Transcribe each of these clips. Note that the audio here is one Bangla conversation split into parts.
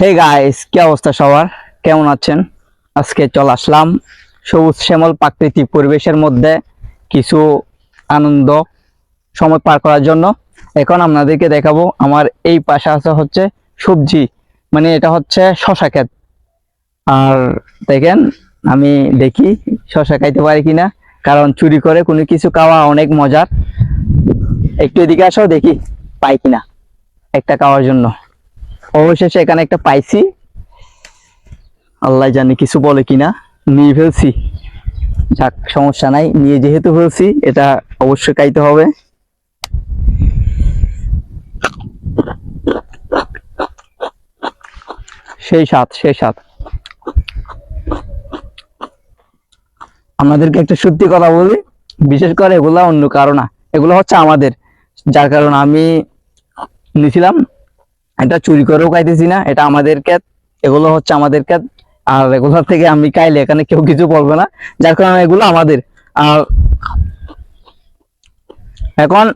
হে গাইস কি অবস্থা সবার? কেমন আছেন? আজকে চলে আসলাম সবুজ শ্যামল প্রাকৃতিক পরিবেশের মধ্যে কিছু আনন্দ সময় পার করার জন্য। এখন আপনাদেরকে দেখাবো, আমার এই পাশে আছে হচ্ছে সবজি মানে এটা হচ্ছে শশা ক্ষেত। আর দেখেন, আমি দেখি শশা খাইতে পারি কিনা, কারণ চুরি করে কোনো কিছু খাওয়া অনেক মজার। একটু এদিকে আসো, দেখি পাই কিনা একটা খাওয়ার জন্য। অবশেষে এখানে একটা পাইছি। আল্লাহ জানি কিছু বলে কিনা। নিয়ে ফেলছি। যাক, সমস্যা নাই। নিয়ে যেহেতু ফেলছি, এটা অবশ্যই খাইতে হবে। সেই সাত সেই সাত আমাদেরকে একটা সত্যি কথা বলি, বিশেষ করে এগুলা অন্য কারণ এগুলো হচ্ছে আমাদের। যার কারণে আমি নিয়েছিলাম এটা চুরি করেও খাইতেছি না, এটা আমাদের ক্যাত এগুলো হচ্ছে আমাদের ক্যাত আর এগুলোর থেকে আমি খাইলে এখানে কেউ কিছু বলবে না, যার কারণে এগুলো আমাদের। আর এখন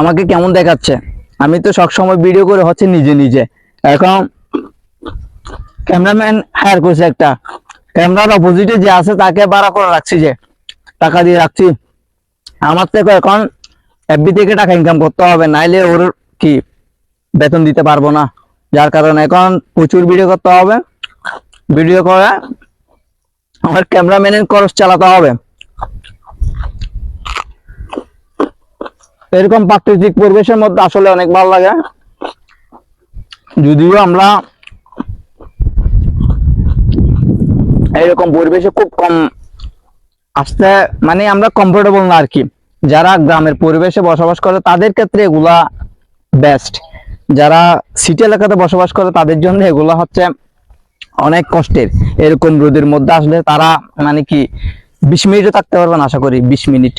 আমাকে কেমন দেখাচ্ছে? আমি তো সবসময় ভিডিও করে হচ্ছে নিজে নিজে। এখন ক্যামেরাম্যান হায়ার করছে একটা। ক্যামেরার অপোজিটে যে আছে, তাকে ভাড়া করে রাখছি যে, টাকা দিয়ে রাখছি। আমার থেকে এখন এফবি থেকে টাকা ইনকাম করতে হবে, নাইলে ওর কি বেতন দিতে পারব না। যার কারণে এখন প্রচুর ভিডিও করতে হবে। ভিডিও করে আমার ক্যামেরাম্যানের খরচ চালাতে হবে। এরকম প্রাকৃতিক পরিবেশের মধ্যে আসলে অনেক ভালো লাগে। যদিও আমরা এরকম পরিবেশে খুব কম আসতে মানে আমরা কমফোর্টেবল না আর কি। যারা গ্রামের পরিবেশে বসবাস করে, তাদের ক্ষেত্রে এগুলা বেস্ট যারা সিটি এলাকাতে বসবাস করে, তাদের জন্য এগুলো হচ্ছে অনেক কষ্টের। এরকম রোদের মধ্যে আসলে তারা মানে কি, বিশ মিনিটও থাকতে পারবেন আশা করি, বিশ মিনিট।